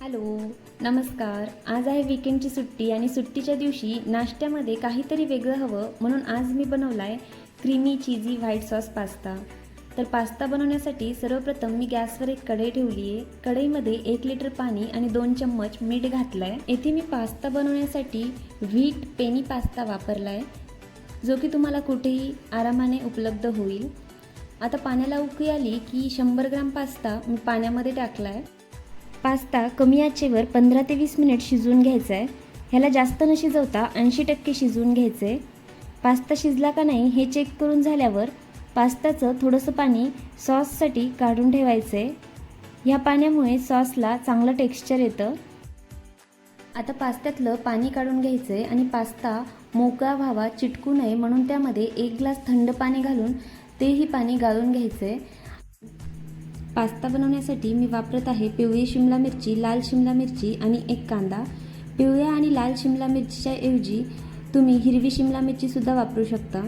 Hello. नमस्कार. आज आहे विकेंडची सुट्टी आणि सुट्टीच्या दिवशी नाश्त्यामध्ये काहीतरी वेगळं हवं म्हणून आज मी बनवला आहे creamy cheesy white sauce pasta तर पास्ता बनवण्यासाठी सर्वप्रथम मी गॅसवर एक कढई ठेवली आहे कढईमध्ये एक लिटर पाणी आणि दोन चम्मच मीठ घातलं आहे येथे मी पास्ता बनवण्यासाठी व्हीट पेनी पास्ता वापरला आहे जो की तुम्हाला कुठेही आरामाने उपलब्ध होईल. आता पाण्याला उकळी आली की शंभर ग्राम पास्ता मी पाण्यामध्ये टाकला आहे पास्ता कमी आचेवर पंधरा ते वीस मिनिट शिजवून घ्यायचा आहे ह्याला जास्त न शिजवता ऐंशी टक्के शिजवून घ्यायचं आहे पास्ता शिजला का नाही हे चेक करून झाल्यावर पास्ताचं थोडंसं पाणी सॉससाठी काढून ठेवायचं आहे ह्या पाण्यामुळे सॉसला चांगलं टेक्स्चर येतं. आता पास्त्यातलं पाणी काढून घ्यायचं आहे आणि पास्ता मोकळा व्हावा चिटकू नये म्हणून त्यामध्ये एक ग्लास थंड पाणी घालून तेही पाणी गाळून घ्यायचं आहे पास्ता बनवण्यासाठी मी वापरत आहे पिवळी शिमला मिरची लाल शिमला मिरची आणि एक कांदा. पिवळ्या आणि लाल शिमला मिरचीच्या ऐवजी तुम्ही हिरवी शिमला मिरचीसुद्धा वापरू शकता.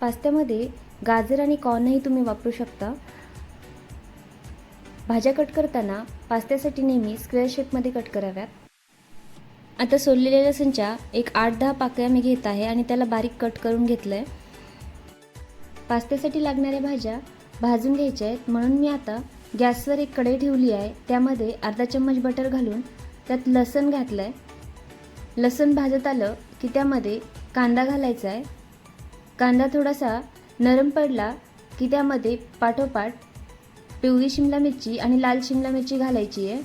पास्त्यामध्ये गाजर आणि कॉर्नही तुम्ही वापरू शकता. भाज्या कट करताना पास्त्यासाठी नेहमी स्क्वेअर शेपमध्ये कट कराव्यात. आता सोललेल्या लसणच्या एक आठ दहा पाकळ्या मी घेत आहे आणि त्याला बारीक कट करून घेतलं आहे पास्त्यासाठी लागणाऱ्या भाज्या भाजून घ्यायचे आहेत. म्हणून मी आता गॅसवर एक कढई ठेवली आहे. त्यामध्ये अर्धा चम्मच बटर घालून त्यात लसण घातलं आहे लसण भाजत आलं की त्यामध्ये कांदा घालायचा आहे. कांदा थोडासा नरम पडला की त्यामध्ये पाठोपाठ पिवळी शिमला मिरची आणि लाल शिमला मिरची घालायची आहे.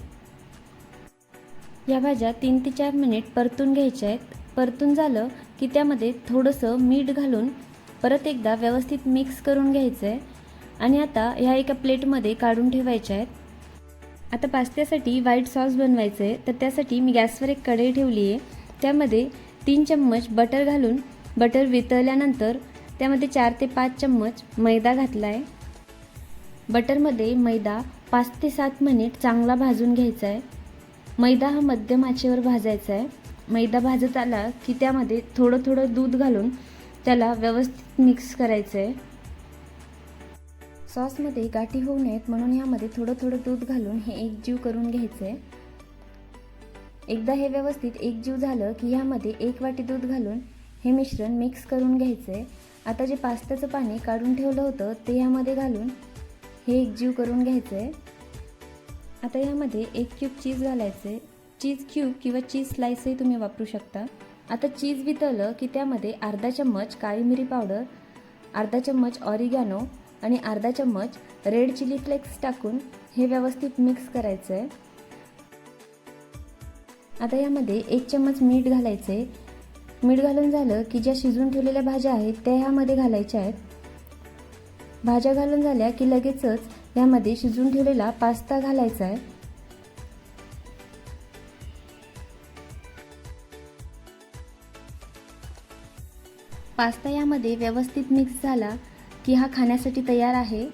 या भाज्या तीन ते चार मिनिट परतून घ्यायच्या आहेत. परतून झालं की त्यामध्ये थोडंसं मीठ घालून परत एकदा व्यवस्थित मिक्स करून घ्यायचं आहे आणि आता ह्या एका प्लेटमध्ये काढून ठेवायच्या आहेत. आता पास्त्यासाठी व्हाईट सॉस बनवायचं आहे तर त्यासाठी मी गॅसवर एक कढई ठेवली आहे त्यामध्ये तीन चम्मच बटर घालून बटर वितळल्यानंतर त्यामध्ये चार ते पाच चम्मच मैदा घातला आहे बटरमध्ये मैदा पाच ते सात मिनिट चांगला भाजून घ्यायचा आहे मैदा हा मध्यम आचेवर भाजायचा आहे मैदा भाजत आला की त्यामध्ये थोडं थोडं दूध घालून त्याला व्यवस्थित मिक्स करायचं आहे सॉसमध्ये गाठी होऊ नयेत म्हणून यामध्ये थोडं थोडं दूध घालून हे एकजीव करून घ्यायचं. आहे एकदा हे व्यवस्थित एकजीव झालं की ह्यामध्ये एक वाटी दूध घालून हे मिश्रण मिक्स करून घ्यायचं. आहे आता जे पास्त्याचं पाणी काढून ठेवलं होतं ते ह्यामध्ये घालून हे एकजीव करून घ्यायचं. आहे आता यामध्ये एक क्यूब चीज घालायचं. आहे चीज क्यूब किंवा चीज स्लाइसही तुम्ही वापरू शकता. आता चीज वितळलं की त्यामध्ये अर्धा चम्मच काळी मिरी पावडर अर्धा चम्मच ऑरिगॅनो आणि अर्धा चम्मच रेड चिली फ्लेक्स टाकून हे व्यवस्थित मिक्स करायचं आहे आता यामध्ये एक चम्मच मीठ घालायचं आहे मीठ घालून झालं की ज्या शिजवून ठेवलेल्या भाज्या आहेत त्या ह्यामध्ये घालायच्या आहेत. भाज्या घालून झाल्या की लगेचच यामध्ये शिजवून ठेवलेला पास्ता घालायचा आहे. पास्ता यामध्ये व्यवस्थित मिक्स झाला की हा खाण्यासाठी तयार आहे.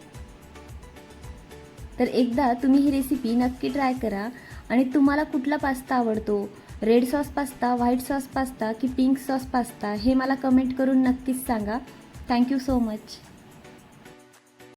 तर एकदा तुम्ही ही रेसिपी नक्की ट्राय करा आणि तुम्हाला कुठला पास्ता आवडतो? Red sauce pasta white sauce pasta की पिंक सॉस पास्ता हे मला कमेंट करून नक्कीच सांगा. Thank you so much